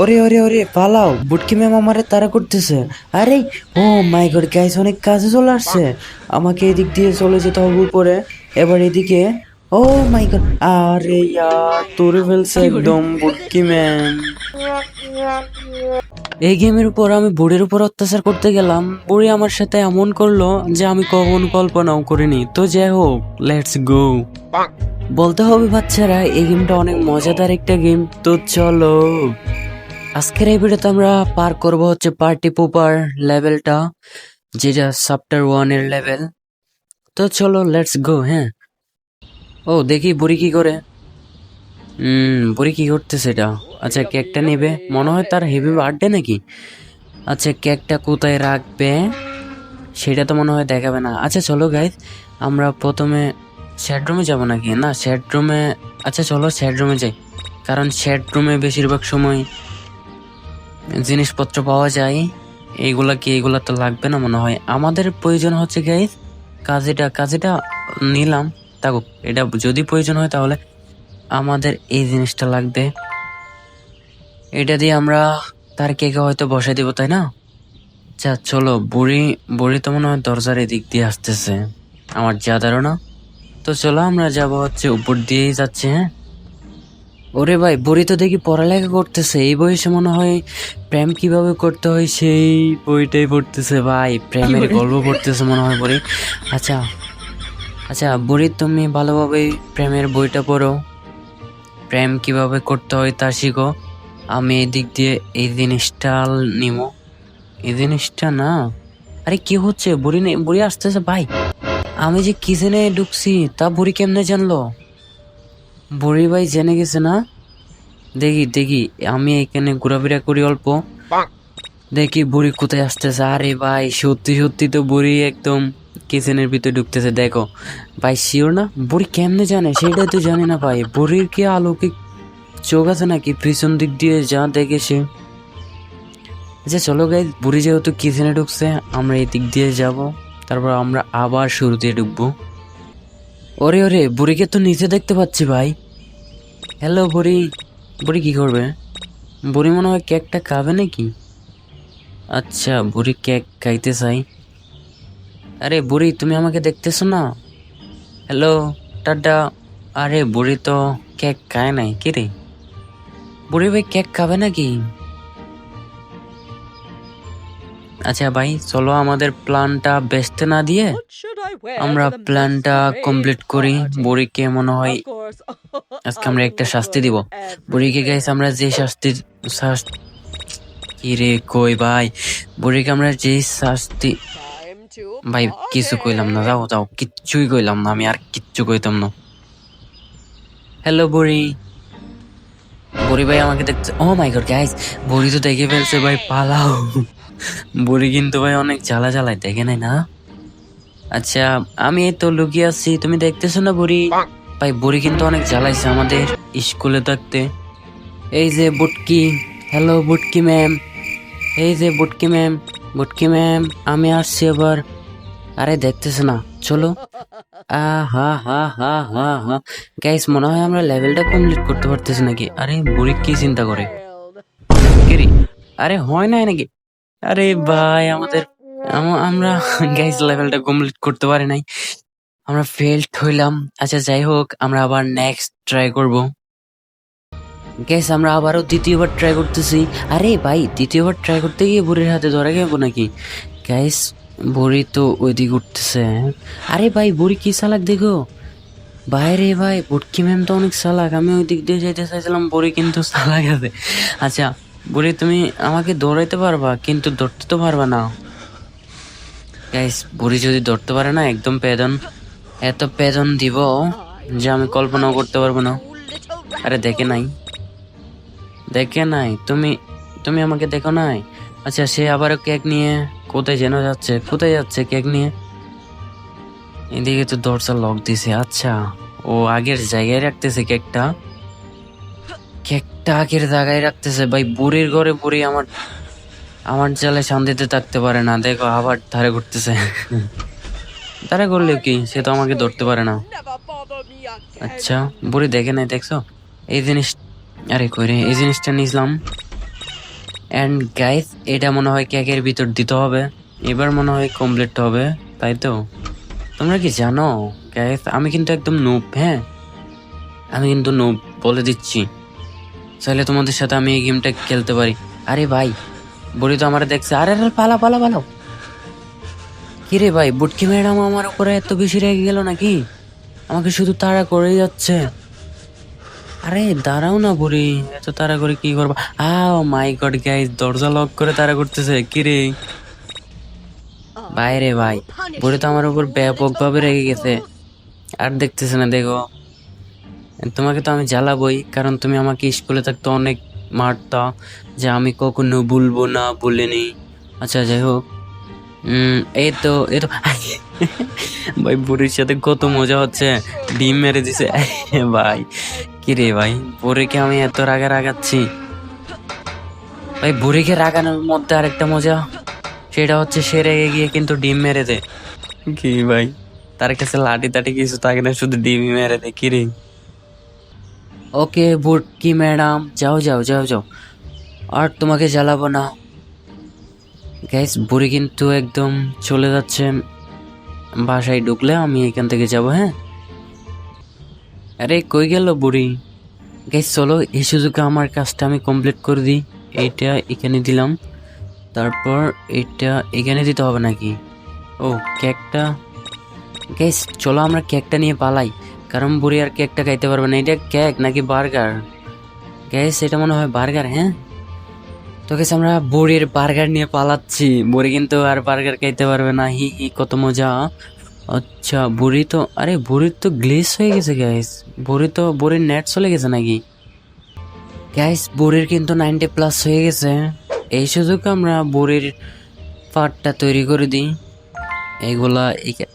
ওরে ওরে ওরে পালাও। বুটকি ম্যাম আমারে তারা করতেছে। আরে ও মাই গড গাইস অনেক কাজে চলে আসছে। আমাকে এদিক দিয়ে চলে যেতে হবে উপরে। এবার এদিকে ও মাই গড আরে ইয়ার তোরে ফেলছে একদম বুটকি ম্যাম। এই গেমের উপর আমি বুড়ির উপর অত্যাচার করতে গেলাম। বুড়ি আমার সাথে এমন করল যে আমি কখন কল্পনাও করিনি। তো যাই হোক লেটস গো বলতে হবে বাচ্চারা এই গেমটা অনেক মজাদার একটা গেম। তো চলো। আজকের এই ভিডিওতে আমরা পার করব হচ্ছে পার্টি পোপার লেভেলটা, যেটা চ্যাপ্টার ওয়ানের লেভেল তো চলো লেটস গো হ্যাঁ। ও, দেখি বুড়ি কি করে। হুম বুড়ি কি করতেছে এটা? আচ্ছা কেকটা নেবে? মনে হয় তার হেভি বার্থডে নাকি? আচ্ছা কেকটা কোথায় রাখবে? সেটা তো মনে হয় দেখাবে না। আচ্ছা চলো গাইজ আমরা প্রথমে শ্যাড রুমে যাব নাকি? না শ্যাড রুমে আচ্ছা চলো শ্যাড রুমে যাই। কারণ শ্যাড রুমে বেশিরভাগ সময় জিনিসপত্র পাওয়া যায়। এইগুলা কি এইগুলা তো লাগবে না মনে হয়। আমাদের প্রয়োজন হচ্ছে গাইজ কাজেটা কাজেটা নিলাম। থাকুক এটা যদি প্রয়োজন হয় তাহলে আমাদের এই জিনিসটা লাগবে। এটা দিয়ে আমরা তার কেকে হয়তো বসাই দিব, তাই না? আচ্ছা চলো, বুড়ি বুড়ি তো মনে হয় দরজার এদিক দিয়ে আসতেছে। আমার যা ধারণা। তো চলো, আমরা যাব হচ্ছে উপর দিয়েই যাচ্ছি হ্যাঁ? ওরে ভাই বুড়ি তো দেখি পড়ালেখা করতেছে এই বয়সে মনে হয় প্রেম কীভাবে করতে হয় সেই বইটাই পড়তেছে ভাই প্রেমের গল্প পড়তেছে মনে হয় বড়ি। আচ্ছা আচ্ছা বুড়ি তুমি ভালোভাবে প্রেমের বইটা পড়ো। প্রেম কীভাবে করতে হয় তা শিখো। আমি এই দিক দিয়ে এই জিনিসটা নিব এই জিনিসটা না? আরে কি হচ্ছে? বুড়ি নেই বুড়ি আসতেছে ভাই। আমি যে কিচেনে ঢুকছি তা বুড়ি কেমনে জানলো? বুড়ি ভাই জেনে গেছে না? দেখি দেখি আমি এখানে ঘোরাফেরা করি অল্প। দেখি বুড়ি কোথায় আসতেছে। আরে ভাই সত্যি সত্যি তো বুড়ি একদম কিচেনের ভিতরে ঢুকতেছে দেখো। ভাই শিওর না? বুড়ি কেমনে জানে? সেটাই তো জানি না ভাই। বুড়ির কি আলৌকিক চোখ আছে নাকি? পিছন দিক দিয়ে যা দেখে সে। আচ্ছা চলো গাই বুড়ি যেহেতু কিচেনে ঢুকছে আমরা এই দিক দিয়ে যাব। তারপর আমরা আবার শুরু দিয়ে ঢুকবো। ওরে ওরে বুড়িকে তো নিচে দেখতে পাচ্ছি ভাই। হ্যালো বুড়ি বুড়ি কী করবে? বুড়ি মনে হয় কেকটা খাবে নাকি? আচ্ছা বুড়ি কেক খাইতে চাই। আরে বুড়ি তুমি আমাকে দেখতেছো না? Hello tata. আরে বুড়ি তো কেক খায় নাই। কি রে? বুড়ি ভাই কেক খাবে নাকি? আচ্ছা ভাই চলো আমাদের প্ল্যানটা বেচতে না দিয়ে আমরা প্ল্যানটা কমপ্লিট করি। বুড়িকে মনে হয় আজকে আমরা একটা শাস্তি দিব। বুড়িকে গাইস আমরা যে শাস্তি শাস্তি কি রে কই ভাই? বুড়িকে আমরা যে শাস্তি ভাই কিছু কইলাম না যাও যাও কিচ্ছুই কইলাম না আমি আর কিচ্ছু কইতাম না। হ্যালো বুড়ি। বুড়ি ভাই আমাকে দেখছে ও মাই গড গাইস বুড়ি তো দেখে ফেলছে ভাই পালাও। বুড়ি কিন্তু ভাই অনেক জ্বালা জ্বালায়, দেখে নাই না? আচ্ছা আমি এই তো লুকিয়ে আছি, তুমি দেখতেছো না বুড়ি? ভাই, বুড়ি কিন্তু অনেক জ্বালাইছে আমাদের স্কুলে থাকতে। এই যে বুটকি হ্যালো বুটকি ম্যাম এই যে বুটকি ম্যাম বুটকি ম্যাম আমি আসছি এবার। আরে, দেখতেছে না, চলো। আ, হা হা হা হা হা। গাইস মনে হয় আমরা লেভেলটা কমপ্লিট করতে পারতেছি নাকি? আরে, বুড়ি কি চিন্তা করে, আরে, হয় নাই নাকি? আরে ভাই, আমাদের আমরা গাইস লেভেলটা কমপ্লিট করতে পারি নাই। আমরা ফেল্ড হইলাম। আচ্ছা যাই হোক, আমরা আবার নেক্সট ট্রাই করব। গ্যাস আমরা আবারও দ্বিতীয়বার ট্রাই করতেছি। আরে ভাই, দ্বিতীয়বার ট্রাই করতে গিয়ে বুড়ির হাতে ধরা গেবো নাকি? গ্যাস বুড়ি তো ওইদিক উঠতেছে। আরে ভাই, বুড়ি কি চালাক দেখো? বাইরে ভাই বুটকি ম্যাম তো অনেক চালাক। আমি ওই দিক দিয়ে যেতে চাইছিলাম, বুড়ি কিন্তু চালাক আছে। আচ্ছা বুড়ি, তুমি আমাকে দৌড়াইতে পারবা, কিন্তু ধরতে তো পারবা না। গাইস বুড়ি যদি ধরতে পারে না, একদম পেদন এত পেদন দিব যে আমি কল্পনাও করতে পারব না। আরে, দেখে নাই। দেখে নাই? তুমি তুমি আমাকে দেখো নাই? আচ্ছা সে আবারও কেক নিয়ে কোথায় যেন যাচ্ছে, কোথায় যাচ্ছে কেক নিয়ে? এদিকে তো দরজা লক দিছে আচ্ছা। ও আগের জায়গায় রাখতেছে কেকটা। কেকটা আগের জায়গায় রাখতেছে। ভাই, বুড়ির ঘরে বুড়ি আমার আমার জালে শান্তিতে থাকতে পারে না। দেখো, আবার ধারে ঘুরতেছে। ধারে করলেও কি? সে তো আমাকে ধরতে পারে না। আচ্ছা বুড়ি দেখে নাই, দেখছ? এই জিনিস আরে কই রে, এই জিনিসটা নিলাম অ্যান্ড গাইস এটা মনে হয় কেকের ভিতর দিতে হবে। এবার মনে হয় কমপ্লিট হবে, তাই তো? তোমরা কি জানো? গাইস আমি কিন্তু একদম নুব হ্যাঁ? আমি কিন্তু নুব বলে দিচ্ছি। চাইলে তোমাদের সাথে আমি এই গেমটা খেলতে পারি। আরে ভাই, বুড়ি তো আমার দেখছে। আরে আরে পালা পালা পালাও। কি রে ভাই, বুটকি ম্যাডাম আমার উপরে এত বেশি রেগে গেল নাকি? আমাকে শুধু তাড়া করেই যাচ্ছে। আরে, দাঁড়াও না বুড়ি, এত তাড়া করে কি করব? আও মাই গড গাইস, দরজা লক করে তাড়া করতেছে। কি রে বাইরে ভাই, বুড়ি তো আমার উপর ব্যাপক ভাবে রেগে গেছে। আর দেখতেছে না, দেখো। তোমাকে তো আমি জ্বালাবই, কারণ তুমি আমাকে স্কুলে থাকতে অনেক মারতা যে আমি কখনো বলব না বলিনি আচ্ছা যাই হোক। এই তো এই তো। ভাই, বুড়ির সাথে কত মজা হচ্ছে। ডিম মেরে দিছে। ভাই কি রে ভাই, বুড়িকে আমি এত রাগে রাগাচ্ছি? ভাই, বুড়িকে রাগানোর মধ্যে আরেকটা মজা, সেটা হচ্ছে সে রেগে গিয়ে কিন্তু ডিম মেরে দে কি ভাই, তার কাছে লাঠি টাটি কিছু থাকে না, শুধু ডিমই মেরে দে কি রে ওকে বুটকি ম্যাডাম, যাও যাও যাও যাও। আর তোমাকে জ্বালাবো না। গ্যাস বুড়ি কিন্তু একদম চলে যাচ্ছে। বাসায় ঢুকলে আমি এখান থেকে যাব হ্যাঁ? আরে, কই গেল বুড়ি? গ্যাস চলো, এই সুযোগে আমার কাজটা আমি কমপ্লিট করে দিই। এইটা এখানে দিলাম। তারপর এটা এখানে দিতে হবে নাকি? ও কেকটা গ্যাস চলো, আমরা কেকটা নিয়ে পালাই। কারণ বুড়ি আর কেকটা খাইতে পারবে না। এটা কেক নাকি বার্গার? গ্যাস এটা মনে হয় বার্গার হ্যাঁ? তো গেছে আমরা বুড়ির বার্গার নিয়ে পালাচ্ছি। বুড়ি কিন্তু আর বার্গার খাইতে পারবে না। হি হি, কত মজা। আচ্ছা বুড়ি তো, আরে বুড়ির তো গ্লিস হয়ে গেছে গ্যাস বুড়ি তো, বুড়ির নেট চলে গেছে নাকি? গ্যাস বুড়ির কিন্তু নাইনটি প্লাস হয়ে গেছে। এই সুযোগে আমরা বুড়ির পার্টটা তৈরি করে দিই। এগুলা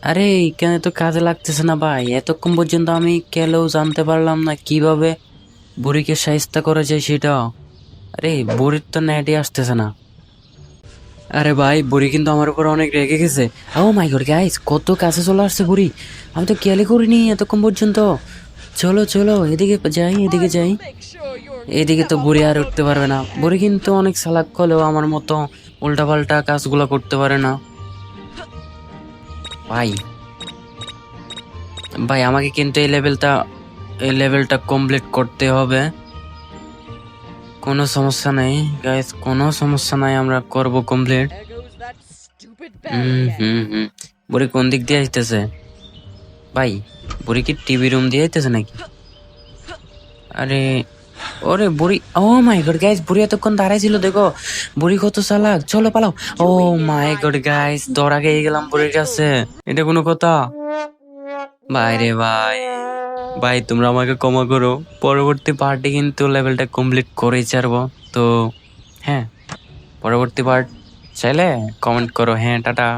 আরে, এখানে তো কাজে লাগতেছে না ভাই। এতক্ষণ পর্যন্ত আমি কেলেও জানতে পারলাম না কীভাবে বুড়িকে সাহিস্তা করা যায় সেটাও আরে, বুড়ির তো নেটই আসতেছে না। আরে ভাই, বুড়ি কিন্তু আমার উপর অনেক রেগে গেছে। ও মাই গড গাইস কত কাছে চলে আসছে বুড়ি। আমি তো খেয়ালই করিনি এতক্ষণ পর্যন্ত। চলো চলো, এদিকে যাই এদিকে যাই। এদিকে তো বুড়ি আর উঠতে পারবে না। বুড়ি কিন্তু অনেক সালাক করলেও আমার মতো উল্টাপাল্টা কাজগুলো করতে পারে না। ভাই ভাই, আমাকে কিন্তু এই লেভেলটা এই লেভেলটা কমপ্লিট করতে হবে। কোনো সমস্যা নেই গাইস কোনো সমস্যা নাই, আমরা করব কমপ্লিট হুম হুম বুড়ি কোন দিক দিয়ে আসতেছে ভাই, বুড়ি কি টিভি রুম দিয়ে আসতেছে নাকি? আরে ওরে বুড়ি, ও মাই গড গাইস বুড়ি দাঁড়াই ছিল, দেখো। বুড়ি কত চলো, পালাও। ও মাই গড গাইস দৌড়া গিয়ে গেলাম বুড়ির কাছে। এটা কোনো কথা? ভাই রে ভাই ভাই তোমরা আমাকে ক্ষমা করো। পরবর্তী পার্টে কিন্তু লেভেলটা কমপ্লিট করেই ছাড়বো। তো হ্যাঁ পরবর্তী পার্ট চাইলে কমেন্ট করো। হ্যাঁ টাটা।